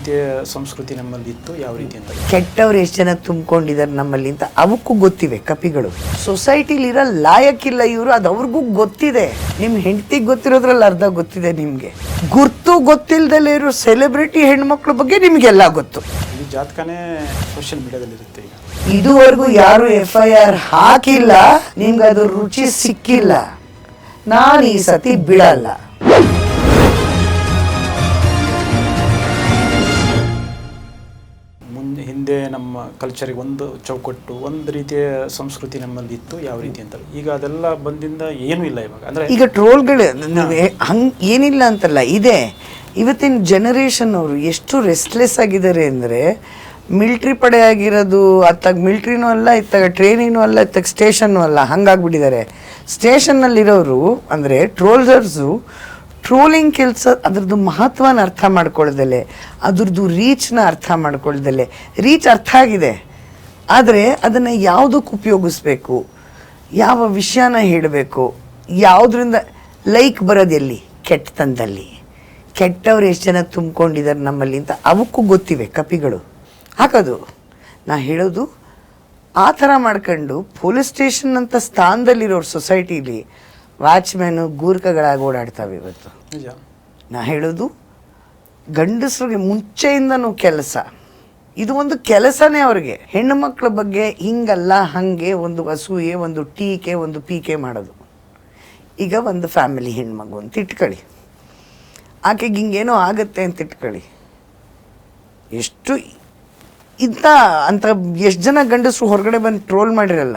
ರೀತಿಯ ಸಂಸ್ಕೃತಿ ನಮ್ಮಲ್ಲಿ ಇತ್ತು ಯಾವ ರೀತಿ ಅಂತ ಕೆಟ್ಟವ್ರು ಎಷ್ಟು ಜನ ತುಂಬಿಕೊಂಡಿದ್ದಾರೆ ನಮ್ಮಲ್ಲಿ ಅಂತ ಅವಕ್ಕೂ ಗೊತ್ತಿವೆ ಕಪಿಗಳು. ಸೊಸೈಟಿಲಿರೋ ಲಾಯಕ್ಕಿಲ್ಲ ಇವರು ಅದು ಅವ್ರಿಗೂ ಗೊತ್ತಿದೆ. ನಿಮ್ಮ ಹೆಂಡತಿಗೆ ಗೊತ್ತಿರೋದ್ರಲ್ಲಿ ಅರ್ಧ ಗೊತ್ತಿದೆ ನಿಮಗೆ. ಗುರ್ತು ಗೊತ್ತಿಲ್ಲದಲ್ಲೇ ಇರೋ ಸೆಲೆಬ್ರಿಟಿ ಹೆಣ್ಮಕ್ಳ ಬಗ್ಗೆ ನಿಮಗೆಲ್ಲ ಗೊತ್ತು. ಈ ಜಾತಕನೇ ಸೋಷಿಯಲ್ ಮೀಡಿಯಾದಲ್ಲಿ ಇರುತ್ತೆ ಈಗ. ಇದುವರೆಗೂ ಯಾರು ಎಫ್ ಐ ಆರ್ ಹಾಕಿಲ್ಲ ನಿಮ್ಗೆ ಅದು ರುಚಿ ಸಿಕ್ಕಿಲ್ಲ. ನಾನು ಈ ಸತಿ ಬಿಡಲ್ಲ. ನಮ್ಮ ಕಲ್ಚರಿಗೆ ಒಂದು ಚೌಕಟ್ಟು ಒಂದು ರೀತಿಯ ಸಂಸ್ಕೃತಿ ನಮ್ಮಲ್ಲಿ ಇತ್ತು ಯಾವ ರೀತಿ ಅಂತ ಈಗ ಅದೆಲ್ಲ ಬಂದಿಂದ ಏನೂ ಇಲ್ಲ ಇವಾಗ. ಅಂದರೆ ಈಗ ಟ್ರೋಲ್ಗಳು ಹಂಗೆ ಏನಿಲ್ಲ ಅಂತಲ್ಲ ಇದೆ. ಇವತ್ತಿನ ಜನರೇಷನ್ ಅವರು ಎಷ್ಟು ರೆಸ್ಟ್ಲೆಸ್ ಆಗಿದ್ದಾರೆ ಅಂದರೆ ಮಿಲ್ಟ್ರಿ ಪಡೆ ಆಗಿರೋದು ಅತ್ತಾಗ ಮಿಲ್ಟ್ರಿನೂ ಅಲ್ಲ ಇತ್ತಾಗ ಟ್ರೈನಿನೂ ಅಲ್ಲ ಇತ್ತಾಗ ಸ್ಟೇಷನ್ನು ಅಲ್ಲ ಹಂಗಾಗ್ಬಿಟ್ಟಿದ್ದಾರೆ. ಸ್ಟೇಷನ್ನಲ್ಲಿರೋರು ಅಂದರೆ ಟ್ರೋಲ್ಸರ್ಸು ಟ್ರೋಲಿಂಗ್ ಕೆಲಸ ಅದ್ರದ್ದು ಮಹತ್ವನ ಅರ್ಥ ಮಾಡ್ಕೊಳ್ದಲೆ ಅದ್ರದ್ದು ರೀಚ್ನ ಅರ್ಥ ಮಾಡ್ಕೊಳ್ದಲೆ ರೀಚ್ ಅರ್ಥ ಆಗಿದೆ. ಆದರೆ ಅದನ್ನು ಯಾವುದಕ್ಕೆ ಉಪಯೋಗಿಸ್ಬೇಕು? ಯಾವ ವಿಷಯನ ಹೇಳಬೇಕು? ಯಾವುದರಿಂದ ಲೈಕ್ ಬರೋದೆಲ್ಲಿ ಕೆಟ್ಟತನದಲ್ಲಿ. ಕೆಟ್ಟವ್ರು ಎಷ್ಟು ಜನ ತುಂಬಿಕೊಂಡಿದ್ದಾರೆ ನಮ್ಮಲ್ಲಿ ಅಂತ ಅವಕ್ಕೂ ಗೊತ್ತಿವೆ ಕಪಿಗಳು. ಹಾಕೋದು ನಾ ಹೇಳೋದು ಆ ಥರ ಮಾಡ್ಕೊಂಡು ಪೊಲೀಸ್ ಸ್ಟೇಷನ್ ಅಂತ ಸ್ಥಾನದಲ್ಲಿರೋರು ಸೊಸೈಟಿಲಿ ವಾಚ್ಮ್ಯಾನು ಗೂರ್ಖಗಳಾಗಿ ಓಡಾಡ್ತಾವೆ ಇವತ್ತು. ನಿಜ. ನಾ ಹೇಳೋದು ಗಂಡಸ್ರಿಗೆ ಮುಂಚೆಯಿಂದನೂ ಕೆಲಸ. ಇದು ಒಂದು ಕೆಲಸನೇ ಅವ್ರಿಗೆ. ಹೆಣ್ಣು ಮಕ್ಕಳ ಬಗ್ಗೆ ಹಿಂಗಲ್ಲ ಹಾಗೆ ಒಂದು ಅಸೂಯೆ ಒಂದು ಟೀಕೆ ಒಂದು ಪೀಕೆ ಮಾಡೋದು. ಈಗ ಒಂದು ಫ್ಯಾಮಿಲಿ ಹೆಣ್ಮಗು ಅಂತ ಇಟ್ಕೊಳ್ಳಿ. ಆಕೆಗೆ ಹಿಂಗೇನೋ ಆಗುತ್ತೆ ಅಂತ ಇಟ್ಕೊಳ್ಳಿ. ಎಷ್ಟು ಇಂಥ ಅಂತ ಎಷ್ಟು ಜನ ಗಂಡಸರು ಹೊರಗಡೆ ಬಂದು ಟ್ರೋಲ್ ಮಾಡಿರಲ್ಲ.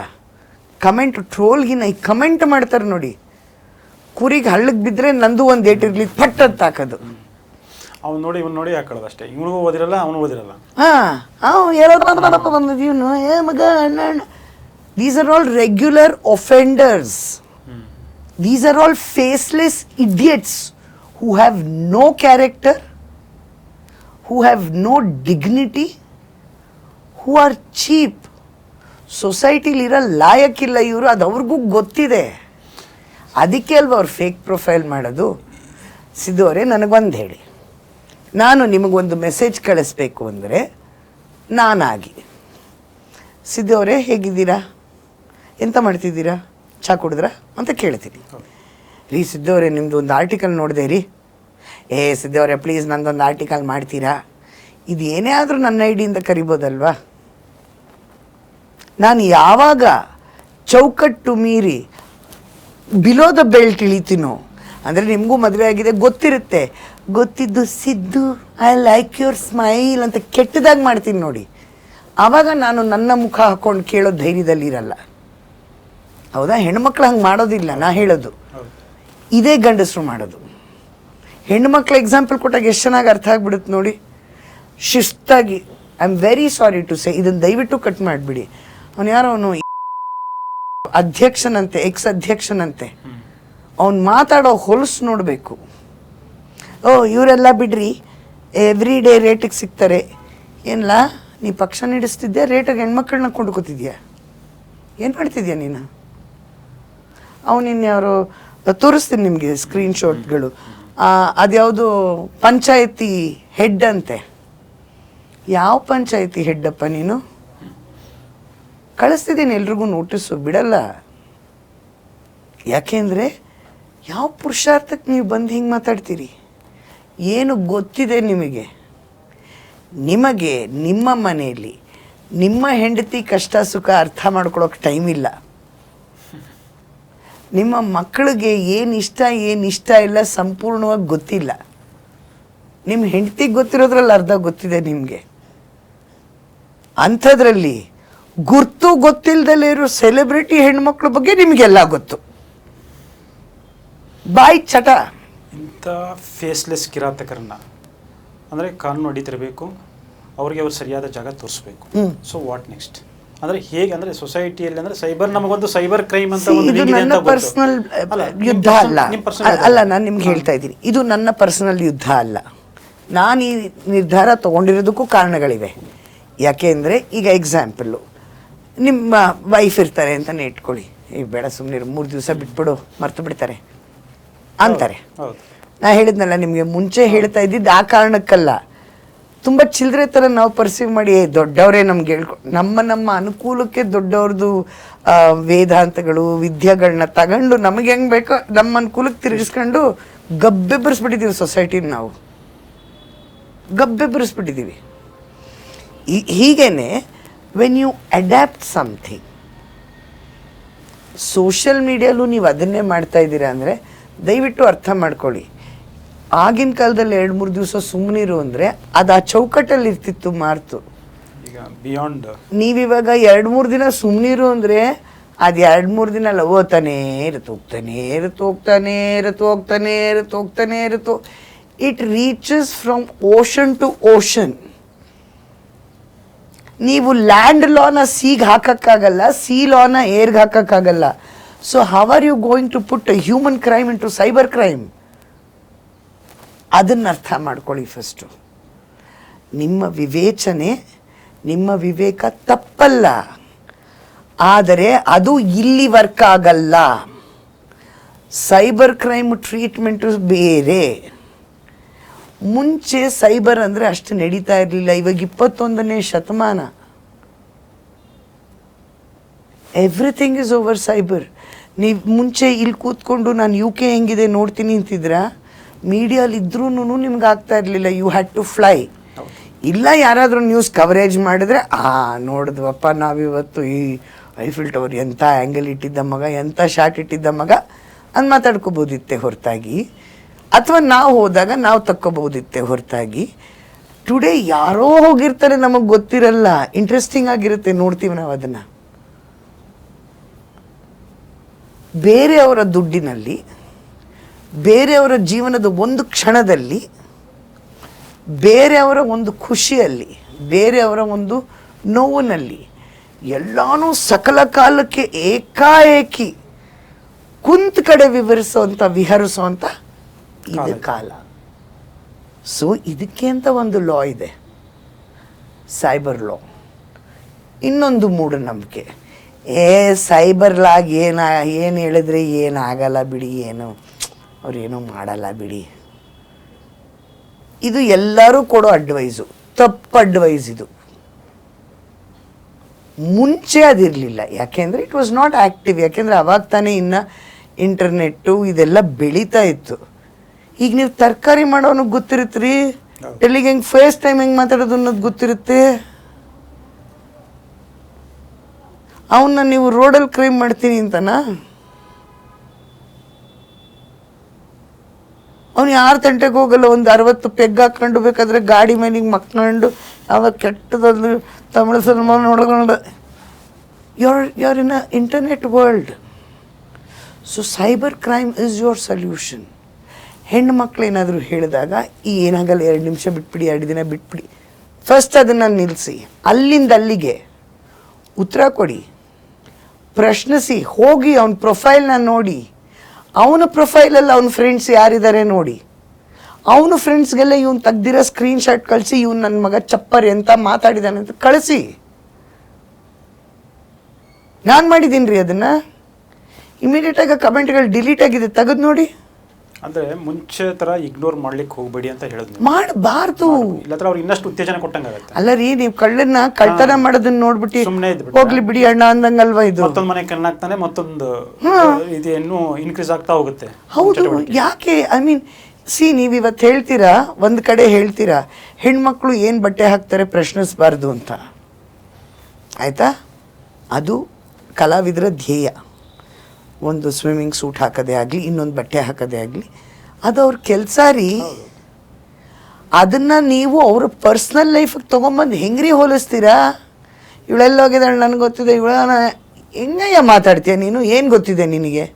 ಕಮೆಂಟ್ ಟ್ರೋಲ್ಗಿನ ಈ ಕಮೆಂಟ್ ಮಾಡ್ತಾರೆ ನೋಡಿ. ಕುರಿಗೆ ಹಳ್ಳಕ್ಕೆ ಬಿದ್ದರೆ ನಂದು ಒಂದು ಏಟ್ ಇರಲಿ ಪಟ್ ಅಂತ ಹಾಕೋದು. ಅವ್ನು ನೋಡಿ ಇವ್ನು ನೋಡಿ ಹಾಕೊಳ್ಳೋದು ಅಷ್ಟೇ. ಇವನಿಗೂ ಓದಿರಲ್ಲ ಅವನು ಓದಿರಲ್ಲ. ಹಾಂ ಅವ್ನು ಯಾರೋ ಬಂದಿದ್ದು ಇವನು. ಏ ಮಗ ಅಣ್ಣ ಅಣ್ಣ. These are all regular offenders these are all faceless idiots who have no character who have no dignity who are cheap ಸೊಸೈಟಿಲಿರೋ ಲಾಯಕ್ಕಿಲ್ಲ ಇವರು ಅದು ಅವ್ರಿಗೂ ಗೊತ್ತಿದೆ. ಅದಕ್ಕೆ ಅಲ್ವಾ ಅವ್ರು ಫೇಕ್ ಪ್ರೊಫೈಲ್ ಮಾಡೋದು? ಸಿದ್ದು ಅವರೇ, ನನಗೊಂದು ಹೇಳಿ. ನಾನು ನಿಮಗೊಂದು ಮೆಸೇಜ್ ಕಳಿಸ್ಬೇಕು ಅಂದರೆ ನಾನಾಗಿ. ಸಿದ್ದು ಅವರೇ, ಹೇಗಿದ್ದೀರಾ? ಎಂತ ಮಾಡ್ತಿದ್ದೀರಾ? ಚಾ ಕುಡಿದ್ರಾ? ಅಂತ ಕೇಳ್ತೀನಿ. ರೀ, ಸಿದ್ದು ಅವರೇ ನಿಮ್ಮದು ಒಂದು ಆರ್ಟಿಕಲ್ ನೋಡಿದೆ ರೀ ಏ, ಸಿದ್ದು ಅವರೇ ಪ್ಲೀಸ್ ನಂದೊಂದು ಆರ್ಟಿಕಲ್ ಮಾಡ್ತೀರಾ? ಇದು ಏನೇ ಆದರೂ ನನ್ನ ಐಡಿಯಿಂದ ಕರಿಬೋದಲ್ವಾ? ನಾನು ಯಾವಾಗ ಚೌಕಟ್ಟು ಮೀರಿ ಬಿಲೋ ದ ಬೆಲ್ಟ್ ಇಳಿತೀನೋ ಅಂದರೆ ನಿಮಗೂ ಮದುವೆ ಆಗಿದೆ ಗೊತ್ತಿರುತ್ತೆ. ಗೊತ್ತಿದ್ದು Siddu I like your smile ಅಂತ ಕೆಟ್ಟದಾಗಿ ಮಾಡ್ತೀನಿ ನೋಡಿ. ಆವಾಗ ನಾನು ನನ್ನ ಮುಖ ಹಾಕೊಂಡು ಕೇಳೋ ಧೈರ್ಯದಲ್ಲಿ ಇರಲ್ಲ ಹೌದಾ? ಹೆಣ್ಮಕ್ಳು ಹಂಗೆ ಮಾಡೋದಿಲ್ಲ ನಾ ಹೇಳೋದು. ಇದೇ ಗಂಡಸರು ಮಾಡೋದು. ಹೆಣ್ಮಕ್ಳು ಎಕ್ಸಾಂಪಲ್ ಕೊಟ್ಟಾಗ ಎಷ್ಟು ಚೆನ್ನಾಗಿ ಅರ್ಥ ಆಗ್ಬಿಡುತ್ತೆ ನೋಡಿ. ಶಿಸ್ತಾಗಿ I am very sorry to say ಇದನ್ನು ದಯವಿಟ್ಟು ಕಟ್ ಮಾಡಿಬಿಡಿ. ಅವನು ಯಾರೋ ಅವನು ಅಧ್ಯಕ್ಷನಂತೆ ಎಕ್ಸ್ ಅಧ್ಯಕ್ಷನಂತೆ ಅವ್ನು ಮಾತಾಡೋ ಹೊಲಸು ನೋಡಬೇಕು. ಓ, ಇವರೆಲ್ಲ ಬಿಡ್ರಿ. ಎವ್ರಿ ಡೇ ರೇಟಿಗೆ ಸಿಗ್ತಾರೆ. ಏನಿಲ್ಲ ನೀ ಪಕ್ಷ ನಡೆಸ್ತಿದ್ದೆ ರೇಟಿಗೆ ಹೆಣ್ಮಕ್ಳನ್ನ ಕೊಂಡ್ಕೊತಿದ್ಯಾ? ಏನು ಮಾಡ್ತಿದ್ಯಾ ನೀನು? ಅವನು ಇನ್ಯಾರು, ತೋರಿಸ್ತೀನಿ ನಿಮಗೆ ಸ್ಕ್ರೀನ್ಶಾಟ್ಗಳು ಅದ್ಯಾವುದು ಪಂಚಾಯತಿ ಹೆಡ್ ಅಂತೆ. ಯಾವ ಪಂಚಾಯತಿ ಹೆಡ್ಡಪ್ಪ ನೀನು? ಕಳಿಸ್ತಿದ್ದೀನಿ ಎಲ್ರಿಗೂ ನೋಟಿಸು ಬಿಡಲ್ಲ. ಯಾಕೆಂದರೆ ಯಾವ ಪುರುಷಾರ್ಥಕ್ಕೆ ನೀವು ಬಂದು ಹಿಂಗೆ ಮಾತಾಡ್ತೀರಿ? ಏನು ಗೊತ್ತಿದೆ ನಿಮಗೆ? ನಿಮಗೆ ನಿಮ್ಮ ಮನೆಯಲ್ಲಿ ನಿಮ್ಮ ಹೆಂಡತಿ ಕಷ್ಟ ಸುಖ ಅರ್ಥ ಮಾಡ್ಕೊಳ್ಳೋಕೆ ಟೈಮ್ ಇಲ್ಲ. ನಿಮ್ಮ ಮಕ್ಕಳಿಗೆ ಏನು ಇಷ್ಟ ಏನು ಇಷ್ಟ ಇಲ್ಲ ಸಂಪೂರ್ಣವಾಗಿ ಗೊತ್ತಿಲ್ಲ. ನಿಮ್ಮ ಹೆಂಡತಿಗೆ ಗೊತ್ತಿರೋದ್ರಲ್ಲಿ ಅರ್ಧ ಗೊತ್ತಿದೆ ನಿಮಗೆ. ಅಂಥದ್ರಲ್ಲಿ ಗುರ್ತು ಗೊತ್ತಿಲ್ಲದಲ್ಲೇ ಇರೋ ಸೆಲೆಬ್ರಿಟಿ ಹೆಣ್ಮಕ್ಳ ಬಗ್ಗೆ ನಿಮಗೆಲ್ಲ ಗೊತ್ತು. ಬಾಯ್ ಚಟ. ಇಂಥ ಫೇಸ್ಲೆಸ್ ಕಿರಾತಕರನ್ನ ಅಂದರೆ ಕಾನೂನು ಅಡಿತಿರಬೇಕು ಅವ್ರಿಗೆ ಅವ್ರು ಸರಿಯಾದ ಜಾಗ ತೋರಿಸ್ಬೇಕು. ಸೊ ವಾಟ್ ನೆಕ್ಸ್ಟ್ ಅಂದರೆ ಹೇಗೆ ಅಂದರೆ ಸೊಸೈಟಿಯಲ್ಲಿ ಅಂದ್ರೆ ಸೈಬರ್ ನಮಗೊಂದು ಸೈಬರ್ ಕ್ರೈಮ್ ಅಂತ ಒಂದು ಇದು ನನ್ನ. ಪರ್ಸನಲ್ ಯುದ್ಧ ಅಲ್ಲ, ಅಲ್ಲ ನಾನು ನಿಮ್ಗೆ ಹೇಳ್ತಾ ಇದ್ದೀನಿ. ಇದು ನನ್ನ ಪರ್ಸನಲ್ ಯುದ್ಧ ಅಲ್ಲ. ನಾನು ಈ ನಿರ್ಧಾರ ತಗೊಂಡಿರೋದಕ್ಕೂ ಕಾರಣಗಳಿವೆ. ಯಾಕೆ ಅಂದರೆ ಈಗ ಎಕ್ಸಾಂಪಲ್ಲು ನಿಮ್ಮ ವೈಫ್ ಇರ್ತಾರೆ ಅಂತಲೇ ಇಟ್ಕೊಳ್ಳಿ. ಈ ಬೇಡ ಸುಮ್ಮನೆ ಮೂರು ದಿವಸ ಬಿಟ್ಬಿಡು ಮರ್ತು ಬಿಡ್ತಾರೆ. ಅಂತಾರೆ. ಹೌದು ನಾ ಹೇಳಿದ್ನಲ್ಲ ನಿಮಗೆ ಮುಂಚೆ ಹೇಳ್ತಾ ಇದ್ದಿದ್ದು ಆ ಕಾರಣಕ್ಕಲ್ಲ. ತುಂಬ ಚಿಲ್ಲರೆ ಥರ ನಾವು ಪರ್ಸೀವ್ ಮಾಡಿ ದೊಡ್ಡವರೇ ನಮ್ಗೆ ಹೇಳ್ಕೊ ನಮ್ಮ ನಮ್ಮ ಅನುಕೂಲಕ್ಕೆ ದೊಡ್ಡವ್ರದ್ದು ವೇದಾಂತಗಳು ವಿದ್ಯೆಗಳನ್ನ ತಗೊಂಡು ನಮಗೆ ಹೆಂಗೆ ಬೇಕೋ ನಮ್ಮ ಅನುಕೂಲಕ್ಕೆ ತಿರುಗಿಸ್ಕೊಂಡು ಗಬ್ಬೆಬ್ಬರಿಸ್ಬಿಟ್ಟಿದ್ದೀವಿ ಸೊಸೈಟಿನ ನಾವು. ಗಬ್ಬೆಬ್ಬರಿಸ್ಬಿಟ್ಟಿದ್ದೀವಿ ಈ- ಹೀಗೇನೆ when you adapt something social ಮೀಡಿಯಲ್ಲೂ ನೀವು ಅದನ್ನೇ ಮಾಡ್ತಾ ಇದ್ದೀರಾ ಅಂದರೆ ದಯವಿಟ್ಟು ಅರ್ಥ ಮಾಡ್ಕೊಳ್ಳಿ. ಆಗಿನ ಕಾಲದಲ್ಲಿ ಎರಡು ಮೂರು ದಿವಸ ಸುಮ್ಮನಿರು ಅಂದರೆ ಅದು ಆ ಚೌಕಟ್ಟಲ್ಲಿ ಇರ್ತಿತ್ತು ಮಾರ್ತು. ಬಿಯಾಂಡ್ ನೀವಿವಾಗ ಎರಡು ಮೂರು ದಿನ ಸುಮ್ಮನಿರು ಅಂದರೆ ಅದು ಎರಡು ಮೂರು ದಿನ ಅಲ್ಲ ಓದ್ತಾನೇ ಇರುತ್ತೆ ಹೋಗ್ತಾನೇ ಇರುತ್ತೆ ಹೋಗ್ತಾನೇ ಇರುತ್ತೆ ಹೋಗ್ತಾನೇ ಇರುತ್ತೆ ಹೋಗ್ತಾನೇ ಇರುತ್ತೆ. It reaches from ocean to ocean ನೀವು ಲ್ಯಾಂಡ್ ಲಾನ ಸೀಗೆ ಹಾಕೋಕ್ಕಾಗಲ್ಲ ಸಿ ಲಾನ ಏರ್ಗೆ ಹಾಕೋಕ್ಕಾಗಲ್ಲ. So how are you going to put human crime in to cyber crime ಅದನ್ನು ಅರ್ಥ ಮಾಡ್ಕೊಳ್ಳಿ ಫಸ್ಟು ನಿಮ್ಮ ವಿವೇಚನೆ, ನಿಮ್ಮ ವಿವೇಕ ತಪ್ಪಲ್ಲ. ಆದರೆ ಅದು ಇಲ್ಲಿ ವರ್ಕ್ ಆಗಲ್ಲ. ಸೈಬರ್ ಕ್ರೈಮ್ ಟ್ರೀಟ್ಮೆಂಟು ಬೇರೆ. ಮುಂಚೆ ಸೈಬರ್ ಅಂದರೆ ಅಷ್ಟು ನಡೀತಾ ಇರಲಿಲ್ಲ. ಇವಾಗ ಇಪ್ಪತ್ತೊಂದನೇ ಶತಮಾನ. ಎವ್ರಿಥಿಂಗ್ ಇಸ್ ಓವರ್ ಸೈಬರ್ ನೀವು ಮುಂಚೆ ಇಲ್ಲಿ ಕೂತ್ಕೊಂಡು ನಾನು ಯು ಕೆ ಹೆಂಗಿದೆ ನೋಡ್ತೀನಿ ಅಂತಿದ್ರ? ಮೀಡಿಯಲ್ಲಿ ಇದ್ರೂ ನಿಮ್ಗೆ ಆಗ್ತಾ ಇರಲಿಲ್ಲ. ಯು ಹ್ಯಾಡ್ ಟು ಫ್ಲೈ ಇಲ್ಲ ಯಾರಾದರೂ ನ್ಯೂಸ್ ಕವರೇಜ್ ಮಾಡಿದ್ರೆ, ಆ, ನೋಡಿದ್ವಪ್ಪ, ನಾವಿವತ್ತು ಈ ಐಫಿಲ್ ಟವರ್ ಎಂಥ ಆ್ಯಂಗಲ್ ಇಟ್ಟಿದ್ದ ಮಗ ಎಂಥ ಶಾಟ್ ಇಟ್ಟಿದ್ದ ಮಗ? ಅಂತ ಮಾತಾಡ್ಕೋಬೋದಿತ್ತೆ ಹೊರತಾಗಿ. ಅಥವಾ ನಾವು ಹೋದಾಗ ನಾವು ತಕ್ಕೋಬಹುದಿತ್ತೆ ಹೊರತಾಗಿ? ಟುಡೇ ಯಾರೋ ಹೋಗಿರ್ತಾರೆ ನಮಗೆ ಗೊತ್ತಿರಲ್ಲ. ಇಂಟ್ರೆಸ್ಟಿಂಗ್ ಆಗಿರುತ್ತೆ, ನೋಡ್ತೀವಿ ನಾವು ಅದನ್ನು. ಬೇರೆಯವರ ದುಡ್ಡಿನಲ್ಲಿ ಬೇರೆಯವರ ಜೀವನದ ಒಂದು ಕ್ಷಣದಲ್ಲಿ ಬೇರೆಯವರ ಒಂದು ಖುಷಿಯಲ್ಲಿ ಬೇರೆಯವರ ಒಂದು ನೋವಿನಲ್ಲಿ, ಎಲ್ಲನೂ ಸಕಲ ಕಾಲಕ್ಕೆ ಏಕಾಏಕಿ ಕುಂತ ಕಡೆ ವಿವರಿಸುವಂಥ ವಿಹರಿಸುವಂಥ ಇದು ಕಾಲ. ಸೊ ಇದಕ್ಕೆ ಅಂತ ಒಂದು ಲಾ ಇದೆ. ಸೈಬರ್ ಲಾ ಇನ್ನೊಂದು ಮೂಢನಂಬಿಕೆ. ಏ ಸೈಬರ್ ಲಾಗ್ ಏನ ಏನು ಹೇಳಿದ್ರೆ ಏನಾಗಲ್ಲ ಬಿಡಿ ಏನು ಅವ್ರೇನು ಮಾಡಲ್ಲ ಬಿಡಿ. ಇದು ಎಲ್ಲರೂ ಕೊಡೋ ಅಡ್ವೈಸು ತಪ್ಪು ಅಡ್ವೈಸ್ ಇದು. ಮುಂಚೆ ಅದಿರಲಿಲ್ಲ. ಯಾಕೆಂದರೆ ಇಟ್ ವಾಸ್ ನಾಟ್ ಆ್ಯಕ್ಟಿವ್ ಯಾಕೆಂದರೆ ಅವಾಗ ತಾನೇ ಇನ್ನು ಇಂಟರ್ನೆಟ್ಟು ಇದೆಲ್ಲ ಬೆಳೀತಾ ಇತ್ತು. ಈಗ ನೀವು ತರಕಾರಿ ಮಾಡೋನಿಗೆ ಗೊತ್ತಿರುತ್ತೆ ರೀ ಎಲ್ಲಿಗೆ ಹೆಂಗೆ ಫೇಸ್ ಟೈಮ್ ಹೆಂಗೆ ಮಾತಾಡೋದು ಅನ್ನೋದು ಗೊತ್ತಿರುತ್ತೆ? ಅವನ್ನ ನೀವು ರೋಡಲ್ಲಿ ಕ್ರೈಮ್ ಮಾಡ್ತೀನಿ ಅಂತನಾ? ಅವ್ನು ಯಾರು ತಂಟೆಗೆ ಹೋಗಲ್ಲ ಒಂದು ಅರವತ್ತು ಪೆಗ್ ಹಾಕೊಂಡು ಬೇಕಾದ್ರೆ ಗಾಡಿ ಮೇಲೆ ಹಿಂಗೆ ಮಕ್ಕೊಂಡು ಅವಾಗ ಕೆಟ್ಟದಂದ್ರೆ ತಮಿಳು ಸಿನಿಮಾ ನೋಡ್ಕೊಂಡು. Your your in a internet world so cyber crime is your solution ಹೆಣ್ಣು ಮಕ್ಕಳು ಏನಾದರೂ ಹೇಳಿದಾಗ, ಈ ಏನಾಗಲ್ಲ, ಎರಡು ನಿಮಿಷ ಬಿಟ್ಬಿಡಿ, ಎರಡು ದಿನ ಬಿಟ್ಬಿಡಿ. ಫಸ್ಟ್ ಅದನ್ನು ನಿಲ್ಲಿಸಿ ಅಲ್ಲಿಂದ ಅಲ್ಲಿಗೆ ಉತ್ತರ ಕೊಡಿ. ಪ್ರಶ್ನಿಸಿ, ಹೋಗಿ ಅವನ ಪ್ರೊಫೈಲ್ನ ನೋಡಿ. ಅವನ ಪ್ರೊಫೈಲಲ್ಲಿ ಅವನ ಫ್ರೆಂಡ್ಸ್ ಯಾರಿದ್ದಾರೆ ನೋಡಿ. ಅವನ ಫ್ರೆಂಡ್ಸ್ಗೆಲ್ಲ ಇವ್ನು ತೆಗ್ದಿರೋ ಸ್ಕ್ರೀನ್ ಶಾಟ್ ಕಳಿಸಿ, ಇವ್ನು ನನ್ನ ಮಗ ಚಪ್ಪರಿ ಅಂತ ಮಾತಾಡಿದಾನೆ ಅಂತ ಕಳಿಸಿ. ನಾನು ಮಾಡಿದ್ದೀನಿ ರೀ ಅದನ್ನು. ಇಮಿಡಿಯೇಟಾಗಿ ಕಮೆಂಟ್ಗಳು ಡಿಲೀಟ್ ಆಗಿದೆ, ತೆಗೆದು ನೋಡಿ. ಅಂದ್ರೆ ಮುಂಚೆ ತರ ಇಗ್ನೋರ್ ಮಾಡ್ಲಿಕ್ಕೆ ಹೋಗ್ಬೇಡಿ ಅಂತ ಹೇಳಿದ್ವಿ ಮಾಡಬಾರ್ದು. ಇಲ್ಲತ್ರ ಅವ್ರಿಗೆ ಇನ್ನಷ್ಟು ಉತ್ತೇಜನ ಕೊಟ್ಟಂಗಾಗುತ್ತೆ ಅಲ್ಲ ರೀ ನೀವು ಕಳ್ಳನ್ನ ಕಳ್ತನ ಮಾಡೋದನ್ನ ನೋಡ್ಬಿಟ್ಟು ಸುಮ್ಮನೆ. ಹೋಗ್ಲಿ ಬಿಡಿ ಅಣ್ಣ ಅಂದಂಗಲ್ವಾ ಇದು? ಮತ್ತೊಂದು ಮನೆ ಕಣ್ಣಾಗ್ತಾನೆ ಮತ್ತೊಂದು ಇದು ಇನ್ನೂ ಇನ್ಕ್ರೀಸ್ ಆಗ್ತಾ ಹೋಗುತ್ತೆ. ಹೌದು ಯಾಕೆ? ಐ ಮೀನ್ ಸಿ ನೀವು ಇವತ್ತು ಹೇಳ್ತೀರಾ ಒಂದು ಕಡೆ ಹೇಳ್ತೀರಾ ಹೆಣ್ಮಕ್ಳು ಏನು ಬಟ್ಟೆ ಹಾಕ್ತಾರೆ ಪ್ರಶ್ನಿಸಬಾರ್ದು ಅಂತ? ಆಯಿತಾ? ಅದು ಕಲಾವಿದರ ಧ್ಯೇಯ. ಒಂದು ಸ್ವಿಮ್ಮಿಂಗ್ ಸೂಟ್ ಹಾಕೋದೇ ಆಗಲಿ, ಇನ್ನೊಂದು ಬಟ್ಟೆ ಹಾಕೋದೇ ಆಗಲಿ, ಅದು ಅವ್ರ ಕೆಲಸ ರೀ. ಅದನ್ನು ನೀವು ಅವ್ರ ಪರ್ಸ್ನಲ್ ಲೈಫಿಗೆ ತೊಗೊಂಬಂದು ಹೆಂಗ್ರಿ ಹೋಲಿಸ್ತೀರಾ? ಇವಳೆಲ್ಲ ಹೋಗಿದ್ದಾಳೆ ನನಗೆ ಗೊತ್ತಿದೆ, ಇವಳ ಹೆಂಗಯ್ಯ ಮಾತಾಡ್ತೀಯ ನೀನು? ಏನು ಗೊತ್ತಿದೆ ನಿನಗೆ?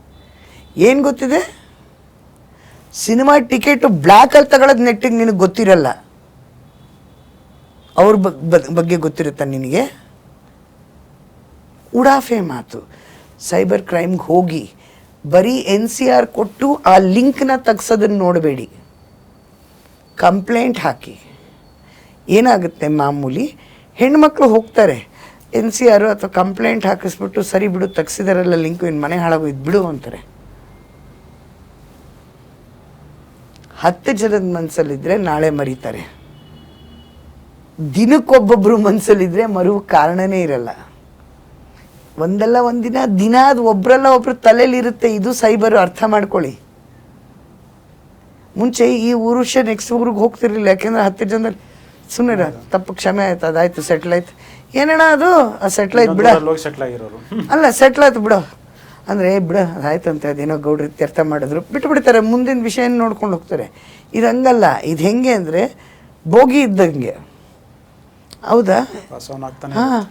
ಏನು ಗೊತ್ತಿದೆ? ಸಿನಿಮಾ ಟಿಕೆಟು ಬ್ಲ್ಯಾಕಲ್ಲಿ ತಗೊಳ್ಳೋದು ನೆಟ್ಟಿಗೆ ನಿನಗೆ ಗೊತ್ತಿರಲ್ಲ. ಅವ್ರ ಬಗ್- ಬಗ್- ಬಗ್ಗೆ ಗೊತ್ತಿರುತ್ತ ನಿನಗೆ? ಉಡಾಫೆ ಮಾತು. ಸೈಬರ್ ಕ್ರೈಮ್ಗೆ ಹೋಗಿ ಬರೀ ಎನ್ ಸಿ ಆರ್ ಕೊಟ್ಟು ಆ ಲಿಂಕ್ನ ತೆಗ್ಸೋದನ್ನು ನೋಡಬೇಡಿ. ಕಂಪ್ಲೇಂಟ್ ಹಾಕಿ. ಏನಾಗುತ್ತೆ ಮಾಮೂಲಿ? ಹೆಣ್ಮಕ್ಳು ಹೋಗ್ತಾರೆ. ಎನ್ ಸಿ ಆರು ಅಥವಾ ಕಂಪ್ಲೇಂಟ್ ಹಾಕಿಸ್ಬಿಟ್ಟು ಸರಿ ಬಿಡು, ತೆಗ್ಸಿದಾರಲ್ಲ ಲಿಂಕು ಇನ್ನು ಮನೆ ಹಾಳಾಗೋಯ್ತು ಬಿಡು ಅಂತಾರೆ. ಹತ್ತು ಜನದ ಮನಸ್ಸಲ್ಲಿದ್ದರೆ ನಾಳೆ ಮರೀತಾರೆ. ದಿನಕ್ಕೊಬ್ಬೊಬ್ಬರು ಮನಸ್ಸಲ್ಲಿದ್ದರೆ ಮರುವು ಕಾರಣನೇ ಇರಲ್ಲ. ಒಂದಲ್ಲ ಒಂದಿನ ದಿನ ಅದು ಒಬ್ರಲ್ಲ ಒಬ್ರು ತಲೆಯಲ್ಲಿರುತ್ತೆ. ಇದು ಸೈಬರ್ ಅರ್ಥ ಮಾಡ್ಕೊಳ್ಳಿ. ಮುಂಚೆ ಈ ಊರು ವರ್ಷ ನೆಕ್ಸ್ಟ್ ಊರಿಗೆ ಹೋಗ್ತಿರ್ಲಿಲ್ಲ. ಯಾಕೆಂದ್ರೆ ಹತ್ತು ಜನದಲ್ಲಿ ಸುಮ್ಮನೆ ತಪ್ಪು ಕ್ಷಮೆ ಆಯ್ತು ಅದಾಯ್ತು ಸೆಟ್ಲ್ ಆಯ್ತು. ಏನಣ್ಣ ಅದು? ಸೆಟ್ಲ್ ಆಯ್ತು ಬಿಡ. ಅಲ್ಲ ಸೆಟ್ಲ್ ಆಯ್ತು ಬಿಡು. ಅಂದರೆ ಬಿಡ ಅಂತ ಅದೇನೋ ಗೌಡ್ರ ಇತ್ಯರ್ಥ ಮಾಡಿದ್ರು. ಬಿಟ್ಟು ಬಿಡ್ತಾರೆ ಮುಂದಿನ ವಿಷಯ ನೋಡ್ಕೊಂಡು ಹೋಗ್ತಾರೆ. ಇದು ಹಂಗಲ್ಲ ಇದು ಹೆಂಗೆ ಅಂದರೆ ಬೋಗಿ ಇದ್ದಂಗೆ. ಹೌದಾ? ಹಾಂ.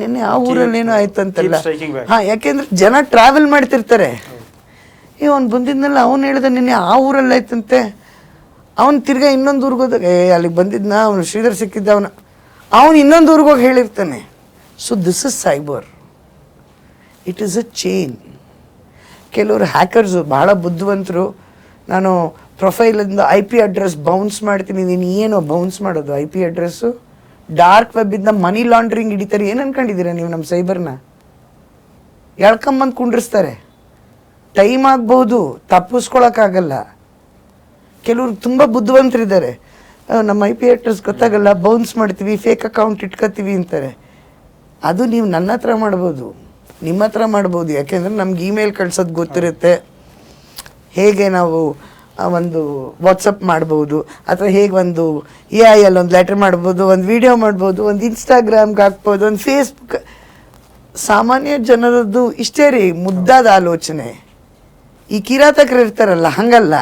ನೆನ್ನೆ ಆ ಊರಲ್ಲಿ ಏನೋ ಆಯ್ತಂತಲ್ಲ. ಹಾ ಯಾಕೆಂದ್ರೆ ಜನ ಟ್ರಾವೆಲ್ ಮಾಡ್ತಿರ್ತಾರೆ. ಈ ಅವ್ನು ಬಂದಿದ್ನಲ್ಲ ಅವ್ನು ಹೇಳ್ದ ನಿನ್ನೆ ಆ ಊರಲ್ಲಿ ಆಯ್ತಂತೆ. ಅವ್ನು ತಿರ್ಗಾ ಇನ್ನೊಂದು ಊರಿಗೆ ಹೋದಾಗ ಏ ಅಲ್ಲಿಗೆ ಬಂದಿದ್ನ ಅವನು ಶ್ರೀಧರ್ ಸಿಕ್ಕಿದ್ದ ಅವನು. ಅವನು ಇನ್ನೊಂದು ಊರಿಗೆ ಹೋಗಿ ಹೇಳಿರ್ತಾನೆ. So this is cyber it is a chain ಕೆಲವರು ಹ್ಯಾಕರ್ಸು ಬಹಳ ಬುದ್ಧಿವಂತರು. ನಾನು ಪ್ರೊಫೈಲಿಂದ ಐ ಪಿ ಅಡ್ರೆಸ್ ಬೌನ್ಸ್ ಮಾಡ್ತೀನಿ. ನೀನು ಏನೋ ಬೌನ್ಸ್ ಮಾಡೋದು? I P address dark web ಇಂದ ಮನಿ ಲಾಂಡ್ರಿಂಗ್ ಹಿಡಿತಾರೆ, ಏನು ಅನ್ಕೊಂಡಿದ್ದೀರಾ ನೀವು ನಮ್ಮ ಸೈಬರ್ನ? ಎಳ್ಕೊಂಬಂದು ಕುಂಡ್ರಿಸ್ತಾರೆ. ಟೈಮ್ ಆಗ್ಬೋದು, ತಪ್ಪಿಸ್ಕೊಳಕ್ಕಾಗಲ್ಲ. ಕೆಲವರು ತುಂಬ ಬುದ್ಧಿವಂತರಿದ್ದಾರೆ. ನಮ್ಮ ಐ ಪಿ ಅಡ್ರೆಸ್ ಗೊತ್ತಾಗಲ್ಲ, ಬೌನ್ಸ್ ಮಾಡ್ತೀವಿ, ಫೇಕ್ ಅಕೌಂಟ್ ಇಟ್ಕೋತೀವಿ ಅಂತಾರೆ. ಅದು ನೀವು ನನ್ನ ಹತ್ರ ಮಾಡ್ಬೋದು, ನಿಮ್ಮ ಹತ್ರ ಮಾಡ್ಬೋದು. ಯಾಕೆಂದ್ರೆ ನಮ್ಗೆ ಇಮೇಲ್ ಕಳ್ಸೋದು ಗೊತ್ತಿರುತ್ತೆ. ಹೇಗೆ ನಾವು ಒಂದು ವಾಟ್ಸಪ್ ಮಾಡ್ಬೋದು. ಅಥವಾ ಹೇಗೆ ಒಂದು ಎ ಐ ಅಲ್ಲಿ ಒಂದು ಲೆಟರ್ ಮಾಡ್ಬೋದು ಒಂದು ವಿಡಿಯೋ ಮಾಡ್ಬೋದು ಒಂದು ಇನ್ಸ್ಟಾಗ್ರಾಮ್ಗೆ ಹಾಕ್ಬೋದು ಒಂದು ಫೇಸ್ಬುಕ್ ಸಾಮಾನ್ಯ ಜನರದ್ದು ಇಷ್ಟೇ ರೀ ಮುದ್ದಾದ ಆಲೋಚನೆ. ಈ ಕಿರಾತಕರು ಇರ್ತಾರಲ್ಲ ಹಂಗಲ್ಲ.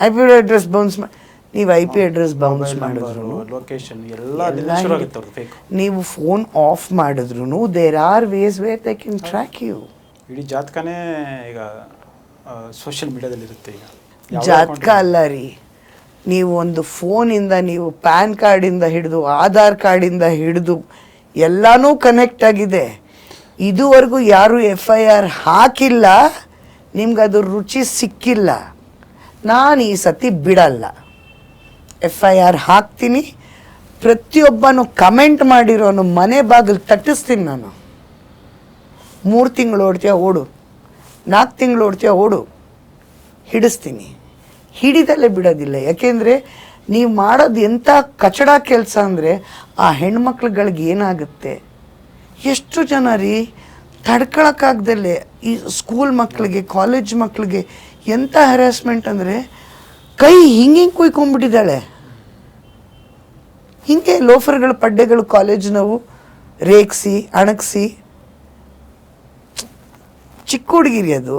ಐ ಪಿ ಅಡ್ರೆಸ್ ಬೌನ್ಸ್ ಮಾಡಿ ನೀವು ಐ ಪಿ ಅಡ್ರೆಸ್ ಬೌನ್ಸ್ ಮಾಡಿದ್ರು ನೀವು ಫೋನ್ ಆಫ್ ಮಾಡಿದ್ರು there are ways where they can track you ಇಡೀ ಜಾತಕನೇ ಈಗ ಸೋಷಿಯಲ್ ಮೀಡಿಯಾದಲ್ಲಿ ಇರುತ್ತೆ ಈಗ. ಜಾತಕ ಅಲ್ಲ ರೀ. ನೀವು ಒಂದು ಫೋನಿಂದ ನೀವು ಪ್ಯಾನ್ ಕಾರ್ಡಿಂದ ಹಿಡಿದು ಆಧಾರ್ ಕಾರ್ಡಿಂದ ಹಿಡಿದು ಎಲ್ಲನೂ ಕನೆಕ್ಟ್ ಆಗಿದೆ. ಇದುವರೆಗೂ ಯಾರು ಎಫ್ ಐ ಆರ್ ಹಾಕಿಲ್ಲ. ನಿಮ್ಗೆ ಅದು ರುಚಿ ಸಿಕ್ಕಿಲ್ಲ. ನಾನು ಈ ಸತಿ ಬಿಡಲ್ಲ. ಎಫ್ ಐ ಆರ್ ಹಾಕ್ತೀನಿ. ಪ್ರತಿಯೊಬ್ಬನು ಕಮೆಂಟ್ ಮಾಡಿರೋನು ಮನೆ ಬಾಗಿಲು ತಟ್ಟಿಸ್ತೀನಿ ನಾನು. ಮೂರು ತಿಂಗಳು ಓಡ್ತೀಯ ಓಡು. ನಾಲ್ಕು ತಿಂಗಳು ಓಡ್ತೀಯ ಓಡು. ಹಿಡಿಸ್ತೀನಿ. ಹಿಡಿದಲ್ಲೇ ಬಿಡೋದಿಲ್ಲ. ಯಾಕೆಂದರೆ ನೀವು ಮಾಡೋದು ಎಂಥ ಕಚಡ ಕೆಲಸ ಅಂದರೆ ಆ ಹೆಣ್ಮಕ್ಳುಗಳಿಗೆ ಏನಾಗುತ್ತೆ? ಎಷ್ಟು ಜನ ರೀ ತಡ್ಕೊಳಕ್ಕಾಗ್ದಲ್ಲೇ ಈ ಸ್ಕೂಲ್ ಮಕ್ಕಳಿಗೆ ಕಾಲೇಜ್ ಮಕ್ಕಳಿಗೆ ಎಂಥ ಹ್ಯಾರಾಸ್ಮೆಂಟ್ ಅಂದರೆ ಕೈ ಹಿಂಗೆ ಹಿಂಗೆ ಕುಯ್ಕೊಂಡ್ಬಿಟ್ಟಿದ್ದಾಳೆ. ಹಿಂಗೆ ಲೋಫರ್ಗಳ ಪಡ್ಡೆಗಳು ಕಾಲೇಜ್ನವು ರೇಗಿಸಿ, ಅಣಗಿಸಿ. ಚಿಕ್ಕ ಹುಡುಗಿರಿ ಅದು.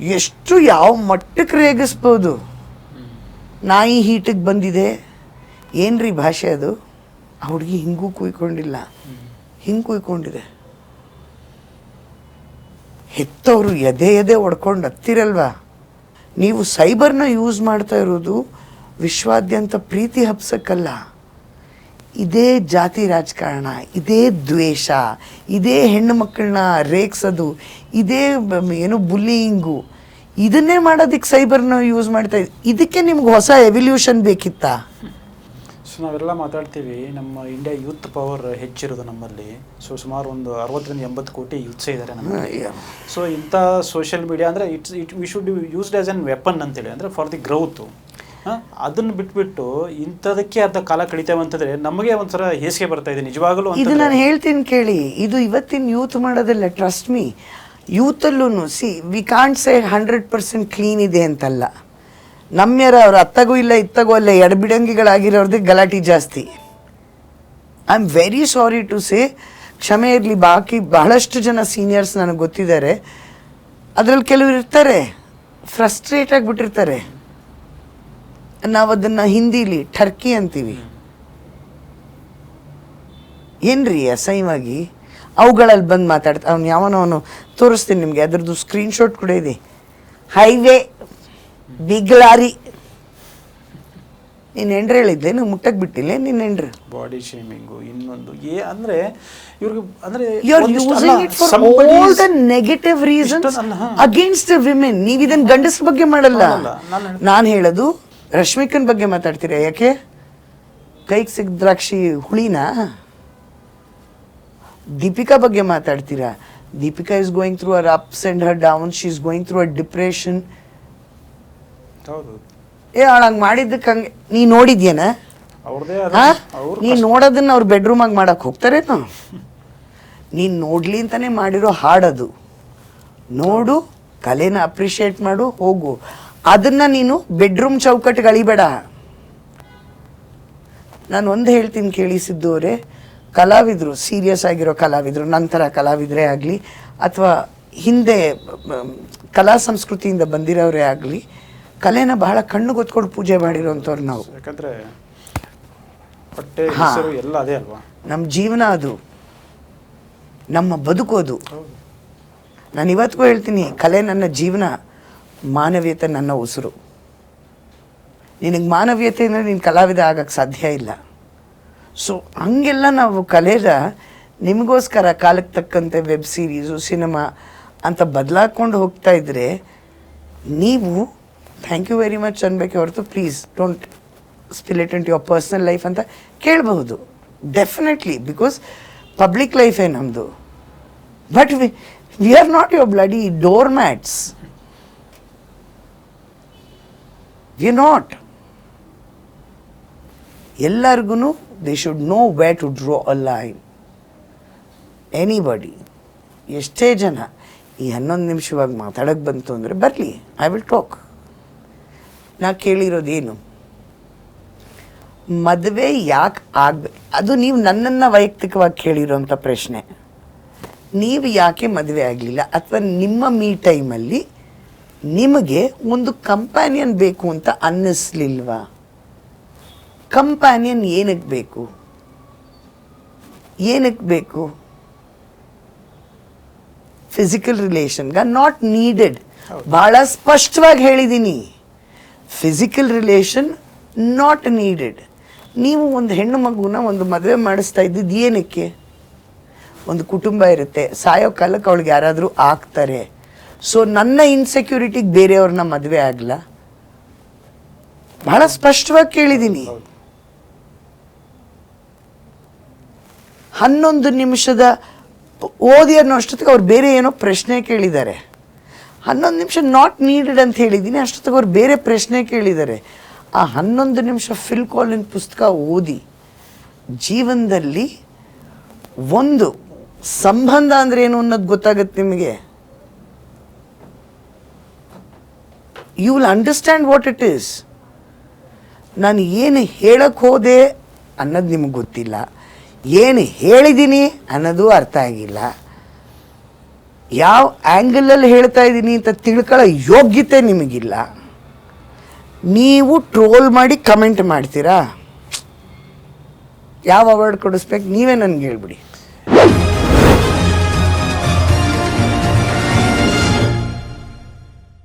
ಎಷ್ಟು ಯಾವ ಮಟ್ಟಕ್ಕೆ ರೇಗಿಸ್ಬೋದು? ನಾಯಿ ಹೀಟಿಗೆ ಬಂದಿದೆ. ಏನ್ರಿ ಭಾಷೆ ಅದು? ಆ ಹುಡುಗಿ ಹಿಂಗೂ ಕುಯ್ಕೊಂಡಿಲ್ಲ. ಹಿಂಗೆ ಕುಯ್ಕೊಂಡಿದೆ. ಹೆತ್ತವರು ಎದೆ ಎದೆ ಒಡ್ಕೊಂಡು ಹತ್ತಿರಲ್ವಾ? ನೀವು ಸೈಬರ್ನ ಯೂಸ್ ಮಾಡ್ತಾ ಇರೋದು ವಿಶ್ವಾದ್ಯಂತ ಪ್ರೀತಿ ಹಬ್ಸಕ್ಕಲ್ಲ. ಇದೇ ಜಾತಿ ರಾಜಕಾರಣ, ಇದೇ ದ್ವೇಷ, ಇದೇ ಹೆಣ್ಣು ಮಕ್ಕಳನ್ನ ರೇಗ್ಸೋದು, ಇದೇ ಏನು ಬುಲ್ಲಿಂಗು ಇದನ್ನೇ ಮಾಡೋದಕ್ಕೆ ಸೈಬರ್ನ ಯೂಸ್ ಮಾಡ್ತಾ ಇದ್- ಇದಕ್ಕೆ ನಿಮ್ಗೆ ಹೊಸ ಎವಲ್ಯೂಷನ್ ಬೇಕಿತ್ತಾ? ಸೊ ನಾವೆಲ್ಲ ಮಾತಾಡ್ತೀವಿ ನಮ್ಮ ಇಂಡಿಯಾ ಯೂತ್ ಪವರ್ ಹೆಚ್ಚಿರೋದು ನಮ್ಮಲ್ಲಿ. ಸೊ ಸುಮಾರು ಒಂದು ಅರವತ್ತರಿಂದ ಎಂಬತ್ತು ಕೋಟಿ ಯೂತ್ಸೇ ಇದ್ದಾರೆ ನಮ್ಮ ಸೊ ಇಂಥ ಸೋಷಿಯಲ್ ಮೀಡಿಯಾ ಅಂದರೆ it's it we should used as an weapon ಅಂತೇಳಿ ಅಂದರೆ ಫಾರ್ ದಿ ಗ್ರೌತು ಅದನ್ನು ಬಿಟ್ಬಿಟ್ಟು ಇಂಥದಕ್ಕೆ ಅರ್ಧ ಕಾಲ ಕಳಿತೇವೆ ಅಂತಂದ್ರೆ ನಮಗೆ ಒಂಥರ ಹೇಸಿಗೆ ಬರ್ತಾ ಇದೆ ನಿಜವಾಗಲೂ ಇದು ನಾನು ಹೇಳ್ತೀನಿ ಕೇಳಿ ಇದು ಇವತ್ತಿನ ಯೂತ್ ಮಾಡೋದಿಲ್ಲ trust me ಯೂತಲ್ಲೂ see we can't say hundred percent clean ಇದೆ ಅಂತಲ್ಲ. ನಮ್ಯರ ಅವ್ರ ಅತ್ತಗೂ ಇಲ್ಲ, ಇತ್ತಗೂ ಅಲ್ಲ, ಎಡಬಿಡಂಗಿಗಳಾಗಿರೋರ್ದೇ ಗಲಾಟೆ ಜಾಸ್ತಿ. I am very sorry to say ಕ್ಷಮೆ ಇರಲಿ, ಬಾಕಿ ಬಹಳಷ್ಟು ಜನ ಸೀನಿಯರ್ಸ್ ನನಗೆ ಗೊತ್ತಿದ್ದಾರೆ. ಅದರಲ್ಲಿ ಕೆಲವರು ಇರ್ತಾರೆ ಫ್ರಸ್ಟ್ರೇಟ್ ಆಗಿಬಿಟ್ಟಿರ್ತಾರೆ. ನಾವು ಅದನ್ನು ಹಿಂದಿಲಿ ಟರ್ಕಿ ಅಂತೀವಿ. ಏನ್ರಿ ಅಸಹ್ಯವಾಗಿ? ಅವುಗಳಲ್ಲಿ ಬಂದು ಮಾತಾಡ್ತಾ ಅವ್ನು ಯಾವನೋ ಅವನು ತೋರಿಸ್ತೀನಿ ನಿಮಗೆ ಅದರದ್ದು ಸ್ಕ್ರೀನ್ಶಾಟ್ ಕೂಡ ಇದೆ. ಹೈವೇ ಬಿಗ್ಲಾರಿ ನೀನು ಹೆಂಡ್ರು ಹೇಳಿದ್ದೆ ನೀವು ಮುಟ್ಟಕ್ಕೆ ಬಿಟ್ಟಿಲ್ಲ ನಿನ್ನ ಹೆಂಡ್ರು? ಬಾಡಿ ಶೇಮಿಂಗು ಇನ್ನೊಂದು ಏ ಅಂದ್ರೆ ಇವ್ರಿಗೆ ಅಂದ್ರೆ you are using it for all the negative reasons against the women ನೀವು ಇದನ್ನ ಗಂಡಸ್ರ ಬಗ್ಗೆ ಮಾಡಲ್ಲ. ನಾನು ಹೇಳೋದು ರಶ್ಮಿಕನ್ ಬಗ್ಗೆ ಮಾತಾಡ್ತೀರಾ ಯಾಕೆ? ಕೈಗೆ ಸಿಕ್ಕ ದ್ರಾಕ್ಷಿ ಹುಳಿನಾ? ದೀಪಿಕಾ ಬಗ್ಗೆ ಮಾತಾಡ್ತೀರಾ? Deepika is going through her ups and her down she is going through a depression ಏ ಅವಳು ಹಂಗೆ ಮಾಡಿದ್ದಕ್ಕೆ ಹಂಗೆ ನೀ ನೋಡಿದ್ಯೇನ? ನೀ ನೋಡೋದನ್ನ ಅವ್ರ ಬೆಡ್ರೂಮ್ ಆಗಿ ಮಾಡಕ್ ಹೋಗ್ತಾರೇನು ನೀನ್ ನೋಡ್ಲಿ ಅಂತಾನೆ ಮಾಡಿರೋ ಹಾಡದು. ನೋಡು ಕಲೆನ ಅಪ್ರಿಷಿಯೇಟ್ ಮಾಡು ಹೋಗು. ಅದನ್ನ ನೀನು ಬೆಡ್ರೂಮ್ ಚೌಕಟ್ಟಿಗೆ ಅಳಿಬೇಡ. ನಾನು ಒಂದು ಹೇಳ್ತೀನಿ ಕೇಳಿಸಿದ್ದು ಅವರೇ. ಕಲಾವಿದರು ಸೀರಿಯಸ್ ಆಗಿರೋ ಕಲಾವಿದರು ನಂತರ ಕಲಾವಿದರೇ ಆಗಲಿ ಅಥವಾ ಹಿಂದೆ ಕಲಾ ಸಂಸ್ಕೃತಿಯಿಂದ ಬಂದಿರೋರೇ ಆಗಲಿ ಕಲೆನ ಬಹಳ ಕಣ್ಣು ಗೊತ್ಕೊಂಡು ಪೂಜೆ ಮಾಡಿರೋಂಥವ್ರು ನಾವು. ಯಾಕಂದ್ರೆ. ಎಲ್ಲ ಅದೇ ಅಲ್ವಾ? ನಮ್ಮ ಜೀವನ ಅದು. ನಮ್ಮ ಬದುಕೋದು ನಾನು ಇವತ್ತಿಗೂ ಹೇಳ್ತೀನಿ ಕಲೆ ನನ್ನ ಜೀವನ ಮಾನವೀಯತೆ ನನ್ನ ಉಸಿರು. ನಿನಗೆ ಮಾನವೀಯತೆ ಅಂದರೆ ನೀನು ಕಲಾವಿದ ಆಗಕ್ಕೆ ಸಾಧ್ಯ ಇಲ್ಲ. ಸೊ ಹಂಗೆಲ್ಲ ನಾವು ಕಲೆನ ನಿಮಗೋಸ್ಕರ ಕಾಲಕ್ಕೆ ತಕ್ಕಂತೆ ವೆಬ್ ಸೀರೀಸು, ಸಿನಿಮಾ ಅಂತ ಬದಲಾಕೊಂಡು ಹೋಗ್ತಾ ಇದ್ದರೆ ನೀವು ಥ್ಯಾಂಕ್ ಯು ವೆರಿ ಮಚ್ ಅನ್ಬೇಕು ಹೊರತು please don't spill it into your personal life ಅಂತ ಕೇಳಬಹುದು. ಡೆಫಿನೆಟ್ಲಿ, ಬಿಕಾಸ್ ಪಬ್ಲಿಕ್ ಲೈಫೇ ನಮ್ಮದು but we we are not your bloody door mats we not. ಎಲ್ಲರಿಗೂ they should know way to draw a line anybody ಎಷ್ಟೇ ಜನ ಈ ಹನ್ನೊಂದು ನಿಮಿಷವಾಗಿ ಮಾತಾಡೋಕ್ಕೆ ಬಂತು ಅಂದರೆ ಬರಲಿ ಐ ವಿಲ್ ಟಾಕ್ ನಾ ಕೇಳಿರೋದೇನು? ಮದುವೆ ಯಾಕೆ ಆಗ್ಬೇಕು ಅದು ನೀವು ನನ್ನನ್ನು ವೈಯಕ್ತಿಕವಾಗಿ ಕೇಳಿರೋಂಥ ಪ್ರಶ್ನೆ. ನೀವು ಯಾಕೆ ಮದುವೆ ಆಗಲಿಲ್ಲ? ಅಥವಾ ನಿಮ್ಮ ಮೀ ಟೈಮಲ್ಲಿ ನಿಮಗೆ ಒಂದು ಕಂಪ್ಯಾನಿಯನ್ ಬೇಕು ಅಂತ ಅನ್ನಿಸ್ಲಿಲ್ವಾ? ಕಂಪ್ಯಾನಿಯನ್ ಏನಕ್ಕೆ ಬೇಕು? ಏನಕ್ಕೆ ಬೇಕು? ಫಿಸಿಕಲ್ ರಿಲೇಷನ್ಗ ನಾಟ್ ನೀಡೆಡ್ ಭಾಳ ಸ್ಪಷ್ಟವಾಗಿ ಹೇಳಿದ್ದೀನಿ ಫಿಸಿಕಲ್ ರಿಲೇಷನ್ ನಾಟ್ ನೀಡೆಡ್ ನೀವು ಒಂದು ಹೆಣ್ಣು ಮಗುನ ಒಂದು ಮದುವೆ ಮಾಡಿಸ್ತಾ ಇದ್ದಿದ್ದು ಏನಕ್ಕೆ? ಒಂದು ಕುಟುಂಬ ಇರುತ್ತೆ. ಸಾಯೋ ಕಾಲಕ್ಕೆ ಅವಳಿಗೆ ಯಾರಾದರೂ ಆಗ್ತಾರೆ. ಸೊ ನನ್ನ ಇನ್ಸೆಕ್ಯೂರಿಟಿಗೆ ಬೇರೆಯವ್ರನ್ನ ಮದುವೆ ಆಗಲ್ಲ ಬಹಳ ಸ್ಪಷ್ಟವಾಗಿ ಕೇಳಿದ್ದೀನಿ ಹನ್ನೊಂದು ನಿಮಿಷದ ಓದಿ ಅನ್ನೋ ಅಷ್ಟೊತ್ತಿಗೆ ಅವ್ರು ಬೇರೆ ಏನೋ ಪ್ರಶ್ನೆ ಕೇಳಿದ್ದಾರೆ. ಹನ್ನೊಂದು ನಿಮಿಷ ನಾಟ್ ನೀಡೆಡ್ ಅಂತ ಹೇಳಿದ್ದೀನಿ, ಅಷ್ಟೊತ್ತಿಗೆ ಅವ್ರು ಬೇರೆ ಪ್ರಶ್ನೆ ಕೇಳಿದ್ದಾರೆ. ಆ ಹನ್ನೊಂದು ನಿಮಿಷ ಫಿಲ್ ಕಾಲಿನ್ ಪುಸ್ತಕ ಓದಿ ಜೀವನದಲ್ಲಿ ಒಂದು ಸಂಬಂಧ ಅಂದ್ರೆ ಏನು ಅನ್ನೋದು ಗೊತ್ತಾಗುತ್ತೆ ನಿಮಗೆ? You will understand what it is ನಾನು ಏನು ಹೇಳಕ್ಕೆ ಹೋದೆ ಅನ್ನೋದು ನಿಮಗೆ ಗೊತ್ತಿಲ್ಲ. ಏನು ಹೇಳಿದ್ದೀನಿ ಅನ್ನೋದು ಅರ್ಥ ಆಗಿಲ್ಲ. ಯಾವ ಆ್ಯಂಗಲಲ್ಲಿ ಹೇಳ್ತಾ ಇದ್ದೀನಿ ಅಂತ ತಿಳ್ಕೊಳ್ಳೋ ಯೋಗ್ಯತೆ ನಿಮಗಿಲ್ಲ. ನೀವು ಟ್ರೋಲ್ ಮಾಡಿ ಕಮೆಂಟ್ ಮಾಡ್ತೀರಾ? ಯಾವ ಅವಾರ್ಡ್ ಕೊಡಿಸ್ಬೇಕು? ನೀವೇ ನನಗೆ ಹೇಳ್ಬಿಡಿ.